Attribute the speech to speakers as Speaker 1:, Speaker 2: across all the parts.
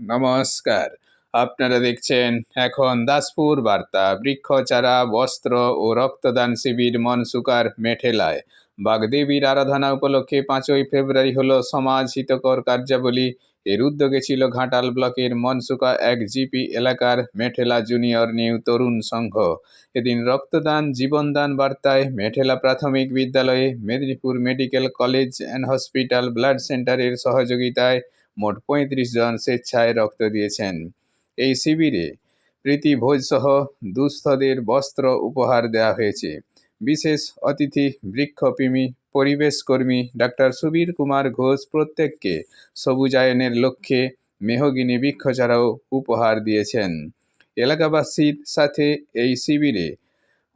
Speaker 1: नमस्कार আপনারা দেখছেন এখন দাসপুর বার্তা। বৃক্ষচারা, বস্ত্র ও রক্তদান শিবির মনসুকার মেঠেলায়। বাগদেবীর আরাধনা উপলক্ষে পাঁচই ফেব্রুয়ারি হলো সমাজ হিতকর কার্যাবলী। এর উদ্যোগে ছিল ঘাটাল ব্লকের মনসুকা এক জিপি এলাকার মেঠেলা জুনিয়র নিউ তরুণ সংঘ। এদিন রক্তদান, জীবনদান বার্তায় মেঠেলা প্রাথমিক বিদ্যালয়ে Medinipur medical college and hospital blood সেন্টারের সহযোগিতায় মোট পঁয়ত্রিশ জন স্বেচ্ছায় রক্ত দিয়েছেন। এই শিবিরে প্রীতি ভোজসহ দুস্থদের বস্ত্র উপহার দেওয়া হয়েছে। বিশেষ অতিথি, বৃক্ষপ্রেমী, পরিবেশকর্মী ডাক্তার সুবীর কুমার ঘোষ প্রত্যেককে সবুজায়নের লক্ষ্যে মেহগিনি বৃক্ষচারাও উপহার দিয়েছেন। এলাকাবাসীর সাথে এই শিবিরে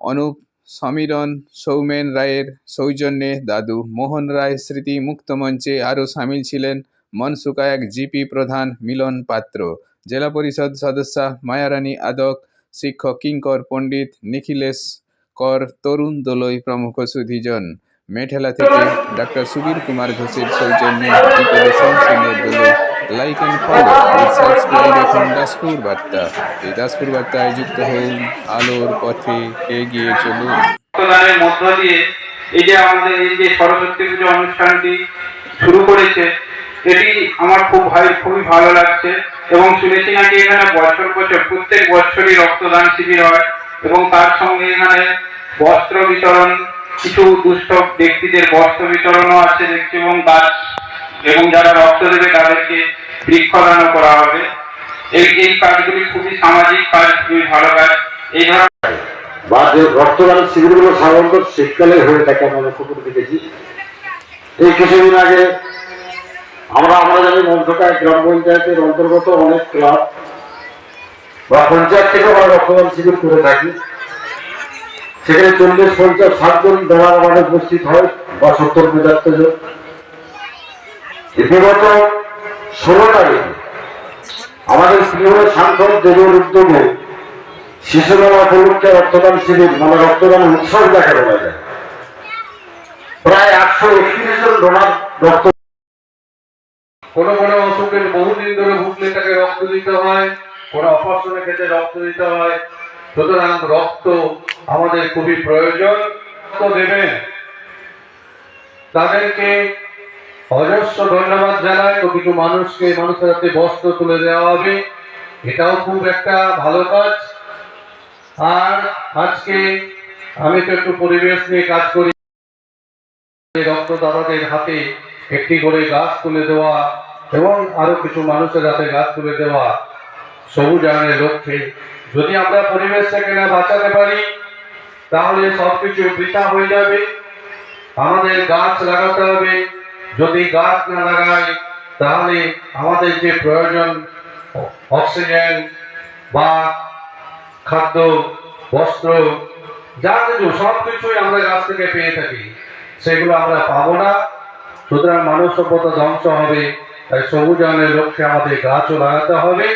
Speaker 1: অনুপ সমীরণ, সৌমেন রায়ের সৌজন্যে দাদু মোহন রায় স্মৃতি মুক্তমঞ্চে আরও সামিল ছিলেন। মনসুকা এক জিপি প্রধান মিলন পাত্র জেলা পরিষদ সদস্যা মায়ারানী আদক, শিক্ষক কিঙ্কর পণ্ডিত নিখিলেশ কর, তরুণ দোলই প্রমুখ সুধীজন। মেঠেলা থেকে ডাক্তার সুবীর কুমার ঘোষের সৌজন্যে লাইক অ্যান্ড ফলো সাবস্ক্রাইব এখন দাসপুর বার্তা। এই দাসপুর বার্তায় যুক্ত হন আলোর পথে এগিয়ে চলুন।
Speaker 2: মধ্য দিয়ে এই যে আমাদের এই যে সরস্বতী পুজো অনুষ্ঠানটি শুরু করেছে এটি আমার খুব ভাই, খুবই ভালো লাগছে। এবং শুনেছি নাকি এখানে বছর বছর, প্রত্যেক বছরই রক্তদান শিবির হয় এবং তার সঙ্গে এখানে বস্ত্র বিতরণ, কিছু দুস্থ ব্যক্তিদের বস্ত্র বিতরণও আছে দেখছি এবং গাছ, এবং যারা রক্ত দেবে তাদেরকে বৃক্ষদানও করা হবে। এই এই কাজগুলি খুবই সামাজিক কাজ, খুবই ভালো কাজ। এই ধরনের
Speaker 3: বা যে রক্তদান শিবিরগুলো সাধারণত শীতকালে হয়ে থাকে, আমরা করে দেখেছি। এই কিছুদিন আগে আমরা আমরা জানি মন্ত্রকায় গ্রাম পঞ্চায়েতের অন্তর্গত অনেক ক্লাব বা পঞ্চায়েত থেকে আমরা রক্তদান শিবির করে থাকি। সেখানে চল্লিশ, পঞ্চাশ ষাটজন বেড়ার আমাদের উপস্থিত হয় বা সত্তর, পঁচাত্তর জন। বিগত ষোলো তারিখ আমাদের প্রিয় সাংসদ দেবের উদ্যোগে শিশুমেলা উপলক্ষে রক্তদান শিবির মানে রক্তদান উৎসব দেখা যায় প্রায় একশো একত্রিশ জন ডোনার রক্ত
Speaker 4: কোনো কোনো অসুখের বহুদিন ধরে ভুগলে তাকে রক্ত দিতে হয়, কোনো অপারেশনের ক্ষেত্রে রক্ত দিতে হয়। সুতরাং রক্ত আমাদের খুবই প্রয়োজন। রক্ত দেবেন। তাদেরকে অজস্র ধন্যবাদ জানায় তো কিছু মানুষকে, মানুষের হাতে বস্ত্র তুলে দেওয়া হবে। এটাও খুব একটা ভালো কাজ। আর আজকে আমি তো একটু পরিবেশ নিয়ে কাজ করি। রক্তদাতাদের হাতে একটি করে গাছ তুলে দেওয়া এবং আরও কিছু মানুষের হাতে গাছ তুলে দেওয়া সবুজায়নের লক্ষ্যে। যদি আমরা পরিবেশটাকে না বাঁচাতে পারি, তাহলে সবকিছু বৃথা হয়ে যাবে। আমাদের গাছ লাগাতে হবে। যদি গাছ না লাগাই, তাহলে আমাদের যে প্রয়োজন, অক্সিজেন বা খাদ্য, বস্ত্র, যা কিছু সব কিছুই আমরা গাছ থেকে পেয়ে থাকি। সেগুলো আমরা পাবো না। সুতরাং মানব সভ্যতা ধ্বংস হবে তাই সবুজায়নের লক্ষ্যে আমাদের গাছও লাগাতে হবে।